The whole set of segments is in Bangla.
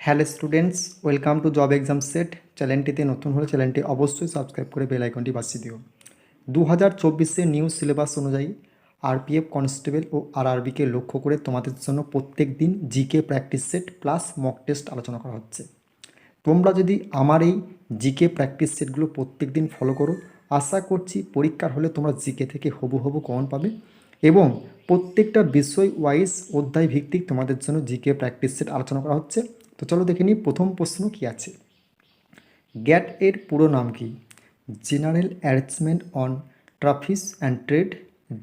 Hello students, welcome to job exam set. চ্যানেলটিতে নতুন হলে চ্যানেলটি অবশ্যই সাবস্ক্রাইব করে বেল আইকনটি বাজিয়ে দিও। দু হাজার চব্বিশের নিউ সিলেবাস অনুযায়ী আরপিএফ কনস্টেবল ও আরআরবিকে লক্ষ্য করে তোমাদের জন্য প্রত্যেক দিন GK practice set plus mock test আলোচনা করা হচ্ছে। তোমরা যদি আমার এই জিকে প্র্যাকটিস সেটগুলো প্রত্যেক দিন ফলো করো, আশা করছি পরীক্ষার হলে তোমরা জিকে থেকে হবু হবু কমন পাবে এবং প্রত্যেকটা বিষয় ওয়াইজ অধ্যায় ভিত্তিক তোমাদের জন্য জিকে প্র্যাকটিস সেট আলোচনা করা হচ্ছে। তো চলো দেখে নিই প্রথম প্রশ্ন কি আছে। গ্যাট এর পুরো নাম কি? General arrangement on tariffs and trade,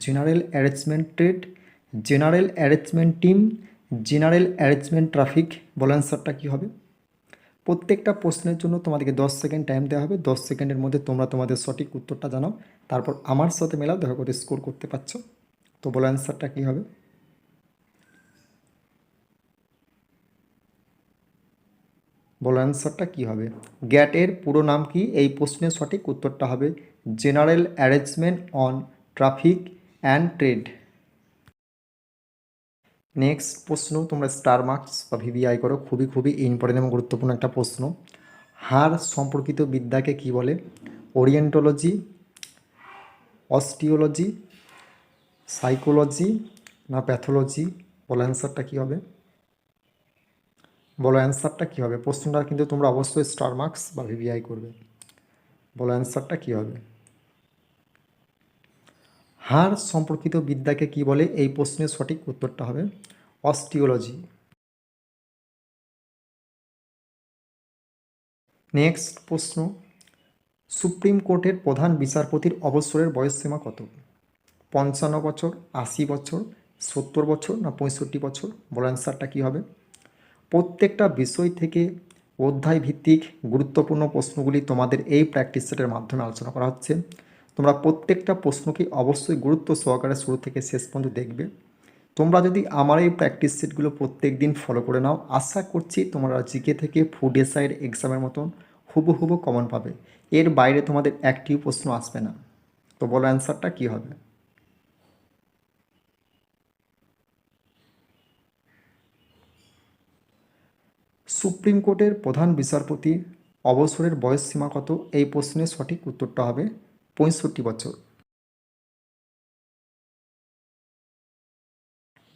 general arrangement trade, general arrangement team, general arrangement traffic, বল অ্যান্সারটা কী হবে? প্রত্যেকটা প্রশ্নের জন্য তোমাদেরকে দশ সেকেন্ড টাইম দেওয়া হবে, দশ সেকেন্ডের মধ্যে তোমরা তোমাদের সঠিক উত্তরটা জানাও, তারপর আমার সাথে মেলাও, দেখা করে স্কোর করতে পারছ। তো বলো অ্যান্সারটা কী হবে? বলো অ্যান্সারটা কী হবে? গ্যাটের পুরো নাম কি? এই প্রশ্নের সঠিক উত্তরটা হবে general arrangement on traffic and trade next প্রশ্ন, তোমরা স্টার মার্কস বা ভিভিআই করো, খুবই খুবই ইম্পর্টেন্ট এবং গুরুত্বপূর্ণ একটা প্রশ্ন। হাড় সম্পর্কিত বিদ্যাকে কি বলে? ওরিয়েন্টোলজি অস্টিওলজি সাইকোলজি না প্যাথোলজি বলো অ্যান্সারটা কী হবে? বলো অ্যান্সারটা কী হবে? প্রশ্নটা কিন্তু তোমরা অবশ্যই স্টার মার্কস বা ভিভিআই করবে। বলো অ্যান্সারটা কী হবে? হাড় সম্পর্কিত বিদ্যাকে কি বলে? এই প্রশ্নের সঠিক উত্তরটা হবে অস্টিওলজি। নেক্সট প্রশ্ন, সুপ্রিম কোর্টের প্রধান বিচারপতির অবসরের বয়সসীমা কত? পঞ্চান্ন বছর, আশি বছর, সত্তর বছর না পঁয়ষট্টি বছর? বলো অ্যান্সারটা কী হবে? প্রত্যেকটা বিষয় থেকে অধ্যায় ভিত্তিক গুরুত্বপূর্ণ প্রশ্নগুলি তোমাদের এই প্র্যাকটিস সেটের মাধ্যমে আলোচনা করা হচ্ছে। তোমরা প্রত্যেকটা প্রশ্নকে অবশ্যই গুরুত্ব সহকারে শুরু থেকে শেষ পর্যন্ত দেখবে। তোমরা যদি আমার এই প্র্যাকটিস সেটগুলো প্রত্যেক দিন ফলো করে নাও, আশা করছি তোমরা জিকে থেকে ফুড এসাইড এক্সামের মতন হুবু হুবু কমন পাবে। এর বাইরে তোমাদের একটিও প্রশ্ন আসবে না। তো বলো অ্যান্সারটা কী হবে? সুপ্রিম কোর্টের প্রধান বিচারপতি অবসরের বয়স সীমা কত? এই প্রশ্নের সঠিক উত্তরটা হবে পঁয়ষট্টি বছর।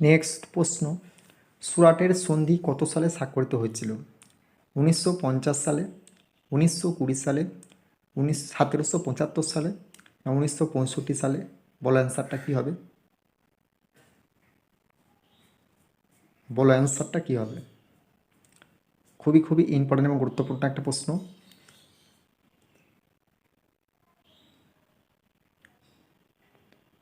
নেক্সট প্রশ্ন, সুরাটের সন্ধি কত সালে স্বাক্ষরিত হয়েছিল? উনিশশো পঞ্চাশ সালে, উনিশশো কুড়ি সালে, উনিশ, সতেরোশো পঁচাত্তর সালে না উনিশশো পঁয়ষট্টি সালে? বলো অ্যান্সারটা কী হবে? বলো অ্যান্সারটা কী হবে? খুবই খুবই ইম্পর্টেন্ট এবং গুরুত্বপূর্ণ একটা প্রশ্ন।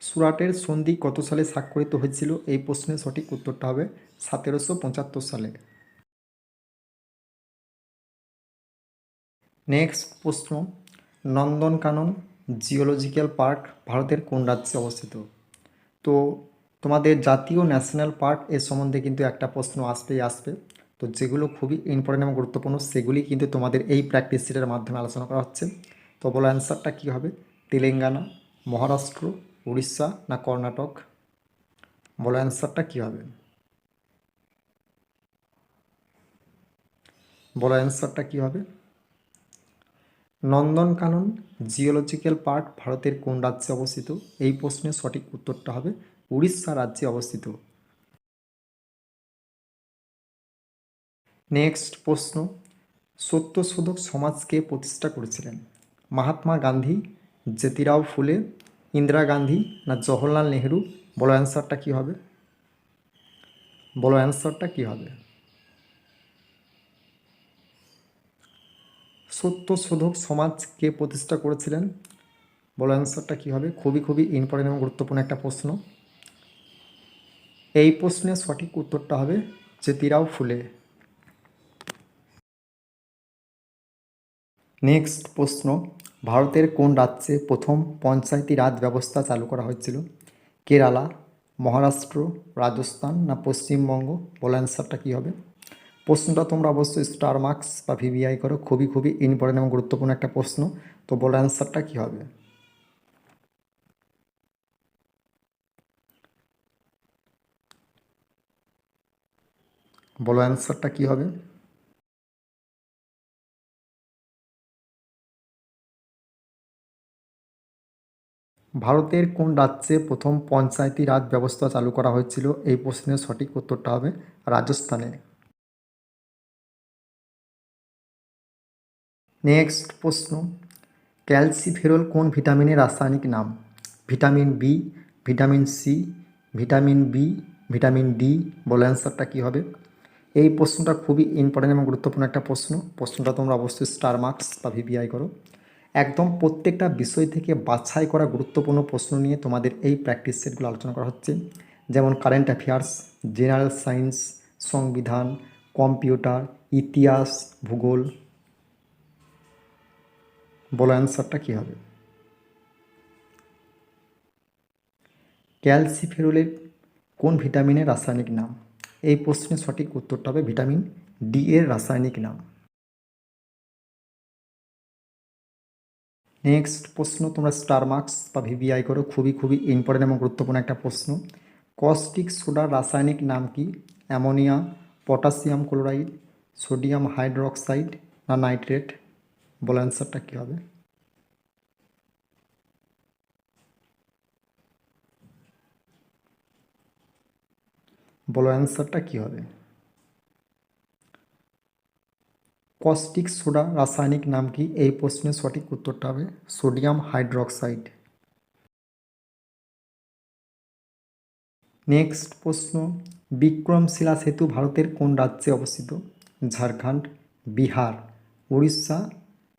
সুরাটের সন্ধি কত সালে স্বাক্ষরিত হয়েছিল? এই প্রশ্নের সঠিক উত্তরটা হবে সতেরোশো পঁচাত্তর সালে। নেক্সট প্রশ্ন, নন্দনকানন জিওলজিক্যাল পার্ক ভারতের কোন রাজ্যে অবস্থিত? তো তোমাদের জাতীয় ন্যাশনাল পার্কের সম্বন্ধে কিন্তু একটা প্রশ্ন আসবেই, আসবে। তো যেগুলো খুবই ইম্পর্টেন্ট এবং গুরুত্বপূর্ণ, সেগুলি কিন্তু তোমাদের এই প্র্যাকটিস সেটের মাধ্যমে আলোচনা করা হচ্ছে। তো বলো অ্যান্সারটা কী হবে? তেলেঙ্গানা, মহারাষ্ট্র, উড়িষ্যা না কর্ণাটক? বলো অ্যান্সারটা কী হবে? বলো অ্যান্সারটা কী হবে? নন্দনকানন জিওলজিক্যাল পার্ক ভারতের কোন রাজ্যে অবস্থিত? এই প্রশ্নের সঠিক উত্তরটা হবে উড়িষ্যা রাজ্যে অবস্থিত। নেক্সট প্রশ্ন, সত্যশোধক সমাজকে প্রতিষ্ঠা করেছিলেন মহাত্মা গান্ধী, জ্যোতিরাও ফুলে, ইন্দিরা গান্ধী না জওহরলাল নেহেরু? বলো অ্যান্সারটা কী হবে? বলো অ্যান্সারটা কী হবে? সত্যশোধক সমাজ কে প্রতিষ্ঠা করেছিলেন, বলো অ্যান্সারটা কী হবে? খুবই খুবই ইম্পর্টেন্ট এবং গুরুত্বপূর্ণ একটা প্রশ্ন। এই প্রশ্নের সঠিক উত্তরটা হবে জ্যোতিরাও ফুলে। নেক্সট প্রশ্ন, ভারতের কোন রাজ্যে প্রথম পঞ্চায়েতি রাজ ব্যবস্থা চালু করা হয়েছিল? কেরালা, মহারাষ্ট্র, রাজস্থান না পশ্চিমবঙ্গ? বলো অ্যান্সারটা কী হবে? প্রশ্নটা তোমরা অবশ্যই স্টার মার্কস বা ভিভিআই করো, খুবই খুবই ইম্পর্টেন্ট এবং গুরুত্বপূর্ণ একটা প্রশ্ন। তো বলো অ্যান্সারটা কী হবে? বলো অ্যান্সারটা কী হবে? ভারতের কোন রাজ্যে প্রথম পঞ্চায়েতি রাজ ব্যবস্থা চালু করা হয়েছিল? এই প্রশ্নের সঠিক উত্তরটা হবে রাজস্থানে। নেক্সট প্রশ্ন, ক্যালসিফেরল কোন ভিটামিনের রাসায়নিক নাম? Vitamin B vitamin C vitamin B vitamin D বলে অ্যান্সারটা কী হবে? এই প্রশ্নটা খুবই ইম্পর্টেন্ট এবং গুরুত্বপূর্ণ একটা প্রশ্ন। প্রশ্নটা তোমরা অবশ্যই স্টার মার্কস বা ভিভিআই করো। একদম প্রত্যেকটা বিষয় থেকে বাছাই করা গুরুত্বপূর্ণ প্রশ্ন নিয়ে তোমাদের এই প্র্যাকটিস সেটগুলো আলোচনা করা হচ্ছে। যেমন কারেন্ট অ্যাফেয়ার্স জেনারেল সায়েন্স সংবিধান কম্পিউটার ইতিহাস, ভূগোল। বলো অ্যান্সারটা কী হবে? ক্যালসিফেরোলের কোন ভিটামিনের রাসায়নিক নাম? এই প্রশ্নের সঠিক উত্তরটা হবে ভিটামিন ডি এর রাসায়নিক নাম। নেক্সট প্রশ্ন, তোমরা স্টার মার্কস বা ভিভিআই করো, খুবই খুবই ইম্পর্টেন্ট এবং গুরুত্বপূর্ণ একটা প্রশ্ন। কস্টিক সোডার রাসায়নিক নাম কি? Ammonia potassium chloride sodium hydroxide না নাইট্রেট বলো অ্যান্সারটা কী হবে? বলো অ্যান্সারটা কী হবে? কস্টিক সোডা রাসায়নিক নাম কি? এই প্রশ্নের সঠিক উত্তরটা হবে সোডিয়াম হাইড্রোক্সাইড। নেক্সট প্রশ্ন, বিক্রমশিলা সেতু ভারতের কোন রাজ্যে অবস্থিত? ঝাড়খণ্ড, বিহার, উড়িষ্যা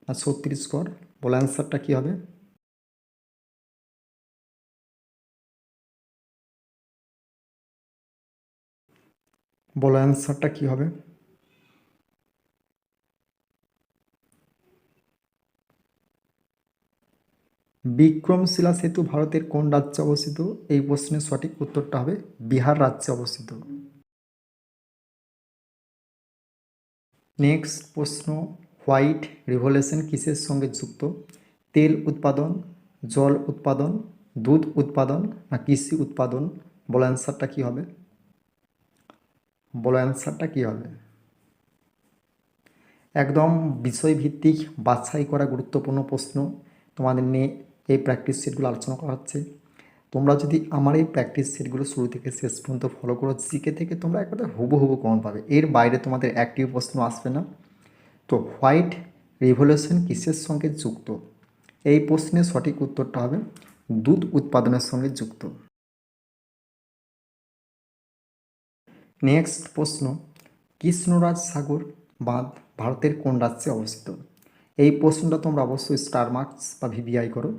না ছত্তিশগড়? বলে অ্যান্সারটা কী হবে? বলো অ্যান্সারটা কী হবে? বিক্রমশিলা সেতু ভারতের কোন রাজ্যে অবস্থিত? এই প্রশ্নের সঠিক উত্তরটা হবে বিহার রাজ্যে অবস্থিত। নেক্সট প্রশ্ন, হোয়াইট রিভলিউশন কিসের সঙ্গে যুক্ত? তেল উৎপাদন, জল উৎপাদন, দুধ উৎপাদন না কৃষি উৎপাদন? বলো অ্যান্সারটা কী হবে? বলো অ্যান্সারটা কী হবে? একদম বিষয়ভিত্তিক বাছাই করা গুরুত্বপূর্ণ প্রশ্ন। তোমাদের নিয়ে এই প্র্যাকটিস সেটগুলো আলোচনা করা হচ্ছে। তোমরা যদি আমার এই প্র্যাকটিস সেটগুলো শুরু থেকে শেষ পর্যন্ত ফলো করো, জিকে থেকে তোমরা একবার হুবু হুবু কমন পাবে। এর বাইরে তোমাদের একটিও প্রশ্ন আসবে না। তো হোয়াইট রিভলিউশন কিসের সঙ্গে যুক্ত? এই প্রশ্নের সঠিক উত্তরটা হবে দুধ উৎপাদনের সঙ্গে যুক্ত। নেক্সট প্রশ্ন, কৃষ্ণরাজ সাগর বাঁধ ভারতের কোন রাজ্যে অবস্থিত? এই প্রশ্নটা তোমরা অবশ্যই স্টার মার্কস বা ভিভিআই করো।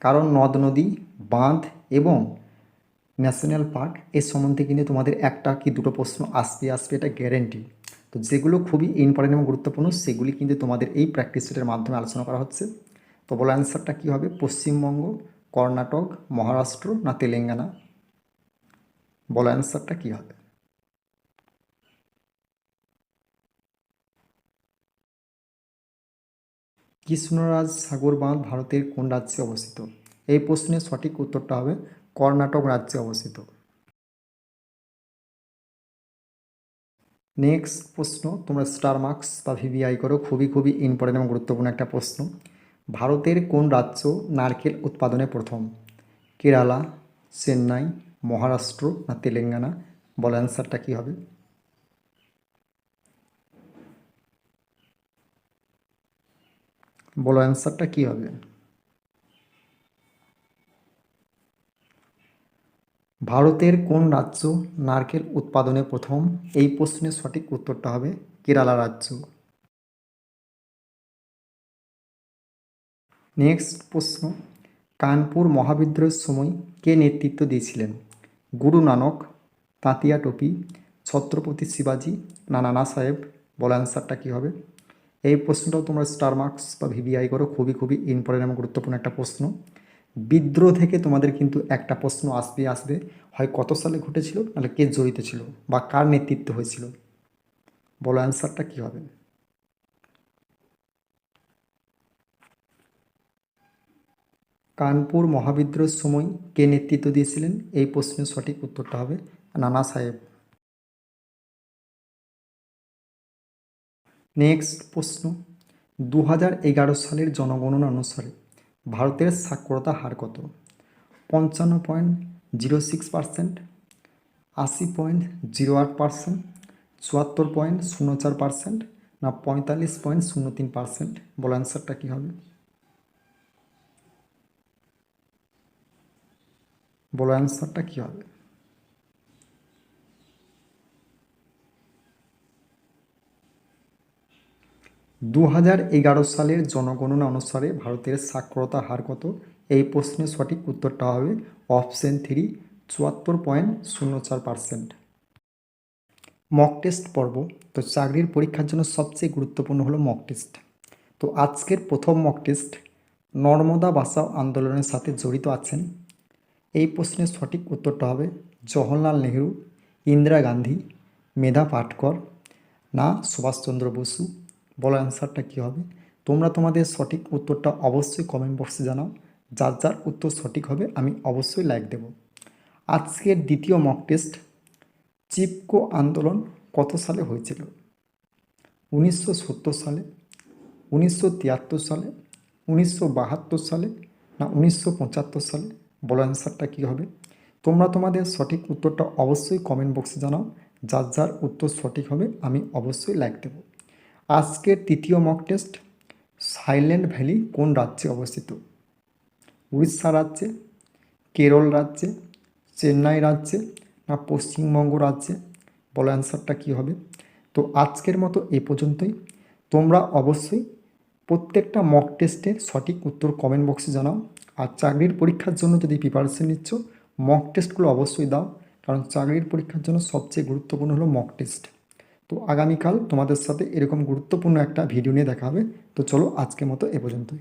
কারণ নদ, নদী, বাঁধ এবং ন্যাশনাল পার্কের সম্বন্ধে কিন্তু তোমাদের একটা কি দুটো প্রশ্ন আসবে আসবে এটা গ্যারেন্টি তো যেগুলো খুবই ইম্পর্টেন্ট এবং গুরুত্বপূর্ণ, সেগুলি কিন্তু তোমাদের এই প্র্যাকটিস সেটের মাধ্যমে আলোচনা করা হচ্ছে। তো বলো অ্যান্সারটা কী হবে? পশ্চিমবঙ্গ, কর্ণাটক, মহারাষ্ট্র না তেলেঙ্গানা? বলো অ্যান্সারটা কী হবে? কৃষ্ণরাজ সাগর বাঁধ ভারতের কোন রাজ্যে অবস্থিত? এই প্রশ্নের সঠিক উত্তরটা হবে কর্ণাটক রাজ্যে অবস্থিত। নেক্সট প্রশ্ন, তোমরা স্টার মার্কস বা ভিভিআই করো, খুবই খুবই ইম্পর্টেন্ট এবং গুরুত্বপূর্ণ একটা প্রশ্ন। ভারতের কোন রাজ্য নারকেল উৎপাদনে প্রথম? কেরালা, চেন্নাই, মহারাষ্ট্র না তেলেঙ্গানা? বলে অ্যান্সারটা কী হবে? বলো অ্যান্সারটা কী হবে? ভারতের কোন রাজ্য নারকেল উৎপাদনে প্রথম? এই প্রশ্নের সঠিক উত্তরটা হবে কেরালা রাজ্য। নেক্সট প্রশ্ন, কানপুর মহাবিদ্রোহের সময় কে নেতৃত্ব দিয়েছিলেন? গুরু নানক, তাঁতিয়া টপি, ছত্রপতি শিবাজি না নানা সাহেব বলো অ্যান্সারটা কী হবে? এই প্রশ্নটাও তোমরা স্টার মার্কস বা ভিভিআই করো, খুবই খুবই ইম্পর্টেন্ট এবং গুরুত্বপূর্ণ একটা প্রশ্ন। বিদ্রোহ থেকে তোমাদের কিন্তু একটা প্রশ্ন আসবে আসবে, হয় কত সালে ঘটেছিল নাহলে কে জড়িত ছিল বা কার নেতৃত্ব হয়েছিল? বলো অ্যান্সারটা কী হবে? কানপুর মহাবিদ্রোহের সময় কে নেতৃত্ব দিয়েছিলেন? এই প্রশ্নের সঠিক উত্তরটা হবে নানা সাহেব। নেক্সট প্রশ্ন। দু হাজার এগারো সালের জনগণনা অনুসারে ভারতের সাক্ষরতা হার কত? পঞ্চান্ন পয়েন্ট জিরো সিক্স পার্সেন্ট, আশি পয়েন্ট জিরো আট পার্সেন্ট, চুয়াত্তর পয়েন্ট শূন্য চার পার্সেন্ট না পঁয়তাল্লিশ পয়েন্ট শূন্য তিন পার্সেন্ট? বলো অ্যান্সারটা কী হবে? বলো অ্যান্সারটা কী হবে? দু এগারো সালের জনগণনা অনুসারে ভারতের সাক্ষরতা হার কত? এই প্রশ্নের সঠিক উত্তরটা হবে অপশন থ্রি, চুয়াত্তর পয়েন্ট শূন্য চার পার্সেন্ট। মক টেস্ট পর্ব। তো চাকরির পরীক্ষার জন্য সবচেয়ে গুরুত্বপূর্ণ হলো মক টেস্ট তো আজকের প্রথম মক টেস্ট নর্মদা বাঁচাও আন্দোলনের সাথে জড়িত আছেন। এই প্রশ্নের সঠিক উত্তরটা হবে জওহরলাল নেহরু, ইন্দিরা গান্ধী, মেধা পাটকর না সুভাষচন্দ্র বসু। বলো অ্যান্সারটা কী হবে? তোমরা তোমাদের সঠিক উত্তরটা অবশ্যই কমেন্ট বক্সে জানাও। যার যার উত্তর সঠিক হবে, আমি অবশ্যই লাইক দেব। আজকের দ্বিতীয় মক টেস্ট চিপকো আন্দোলন কত সালে হয়েছিল? উনিশশো সত্তর সালে, উনিশশো তিয়াত্তর সালে, উনিশশো বাহাত্তর সালে না উনিশশো পঁচাত্তর সালে? বলো অ্যান্সারটা কী হবে? তোমরা তোমাদের সঠিক উত্তরটা অবশ্যই কমেন্ট বক্সে জানাও। যার যার উত্তর সঠিক হবে, আমি অবশ্যই লাইক দেব। আজকের তৃতীয় মক টেস্ট সাইলেন্ট ভ্যালি কোন রাজ্যে অবস্থিত? উড়িষ্যা রাজ্যে, কেরল রাজ্যে, চেন্নাই রাজ্যে না পশ্চিমবঙ্গ রাজ্যে? বলো অ্যান্সারটা কী হবে? তো আজকের মতো এ পর্যন্তই। তোমরা অবশ্যই প্রত্যেকটা মক টেস্টের সঠিক উত্তর কমেন্ট বক্সে জানাও। আর চাকরির পরীক্ষার জন্য যদি প্রিপারেশন নিচ্ছ মক টেস্টগুলো অবশ্যই দাও। কারণ চাকরির পরীক্ষার জন্য সবচেয়ে গুরুত্বপূর্ণ হলো মক টেস্ট তো আগামীকাল তোমাদের সাথে এরকম গুরুত্বপূর্ণ একটা ভিডিও নিয়ে দেখা হবে। তো চলো আজকের মতো এ পর্যন্তই।